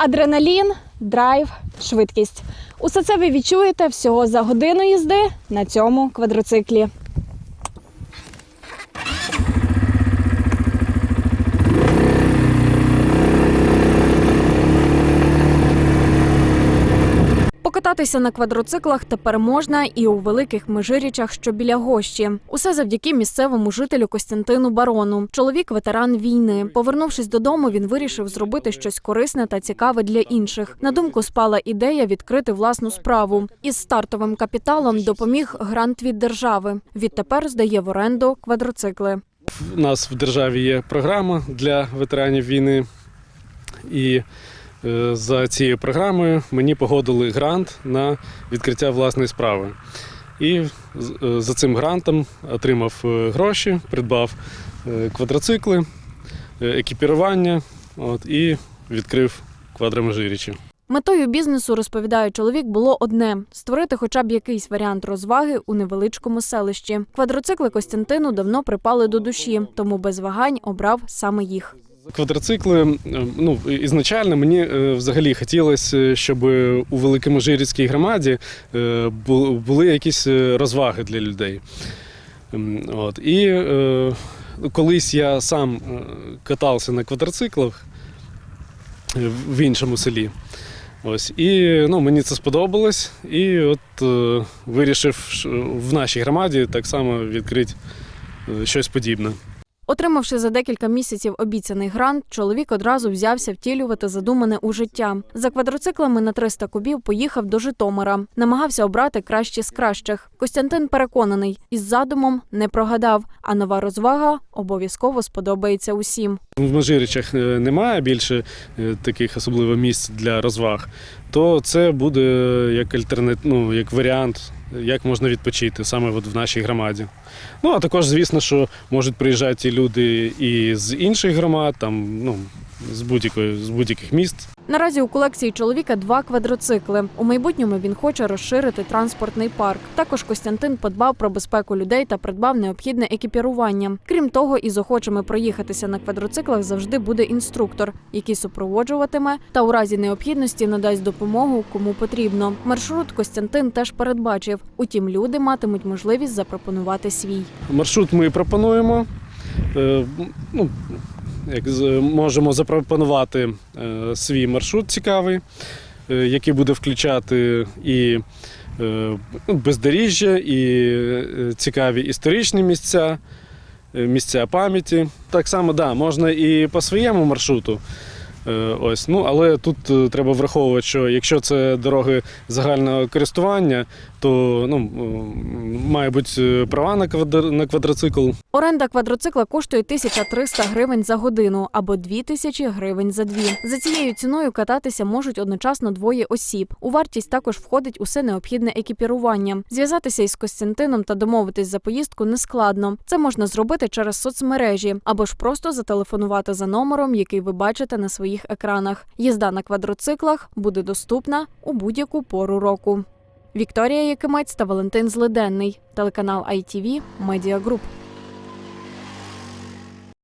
Адреналін, драйв, швидкість. Усе це ви відчуєте всього за годину їзди на цьому квадроциклі. Покататися на квадроциклах тепер можна і у великих межирічах, що біля гощі. Усе завдяки місцевому жителю Костянтину Барону. Чоловік ветеран війни. Повернувшись додому, він вирішив зробити щось корисне та цікаве для інших. На думку спала ідея відкрити власну справу. Із стартовим капіталом допоміг грант від держави. Відтепер здає в оренду квадроцикли. У нас в державі є програма для ветеранів війни, і за цією програмою мені погодили грант на відкриття власної справи. І е, за цим грантом отримав е, гроші, придбав е, квадроцикли, е, екіпірування от, і відкрив квадроможирічі. Метою бізнесу, розповідає чоловік, було одне створити хоча б якийсь варіант розваги у невеличкому селищі. Квадроцикли Костянтину давно припали до душі, тому без вагань обрав саме їх. Квадроцикли, е, ну ізначально мені е, взагалі хотілося, щоб у Великоможирівській громаді е, були якісь е, розваги для людей. От. І колись я сам катався на квадроциклах в іншому селі. Ось. І ну, мені це сподобалось. І от е, вирішив в нашій громаді так само відкрити щось подібне. Отримавши за декілька місяців обіцяний грант, чоловік одразу взявся втілювати задумане у життя. За квадроциклами на 300 кубів поїхав до Житомира. Намагався обрати кращі з кращих. Костянтин переконаний, із задумом не прогадав, а нова розвага обов'язково сподобається усім. в Межиричах е, немає більше е, таких особливо місць для розваг, то це буде як альтернат, ну, як варіант, як можна відпочити саме от в нашій громаді. Ну а також, звісно, що можуть приїжджати люди і з інших громад, там ну з будь-якої з будь-яких міст. Наразі у колекції чоловіка два квадроцикли. У майбутньому він хоче розширити транспортний парк. Також Костянтин подбав про безпеку людей та придбав необхідне екіпірування. Крім того, із охочими проїхатися на квадроциклах завжди буде інструктор, який супроводжуватиме та у разі необхідності надасть допомогу кому потрібно. Маршрут Костянтин теж передбачив. Утім, люди матимуть можливість запропонувати свій. Маршрут ми пропонуємо. Е, Ну, як можемо запропонувати е, свій маршрут цікавий, е, який буде включати і е, ну, бездоріжжя, і цікаві історичні місця, місця пам'яті. Так само, да, можна і по своєму маршруту. Е, Ось, ну, але тут е, треба враховувати, що якщо це дороги загального користування, то ну, має бути е, права на, квадр... на квадроцикл. Оренда квадроцикла коштує 1300 гривень за годину або 2000 гривень за дві. За цією ціною кататися можуть одночасно двоє осіб. У вартість також входить усе необхідне екіпірування. Зв'язатися із Костянтином та домовитись за поїздку нескладно. Це можна зробити через соцмережі або ж просто зателефонувати за номером, який ви бачите на своїх екранах. Їзда на квадроциклах буде доступна у будь-яку пору року. Вікторія Якимець та Валентин Злиденний, телеканал ITV Медіагруп.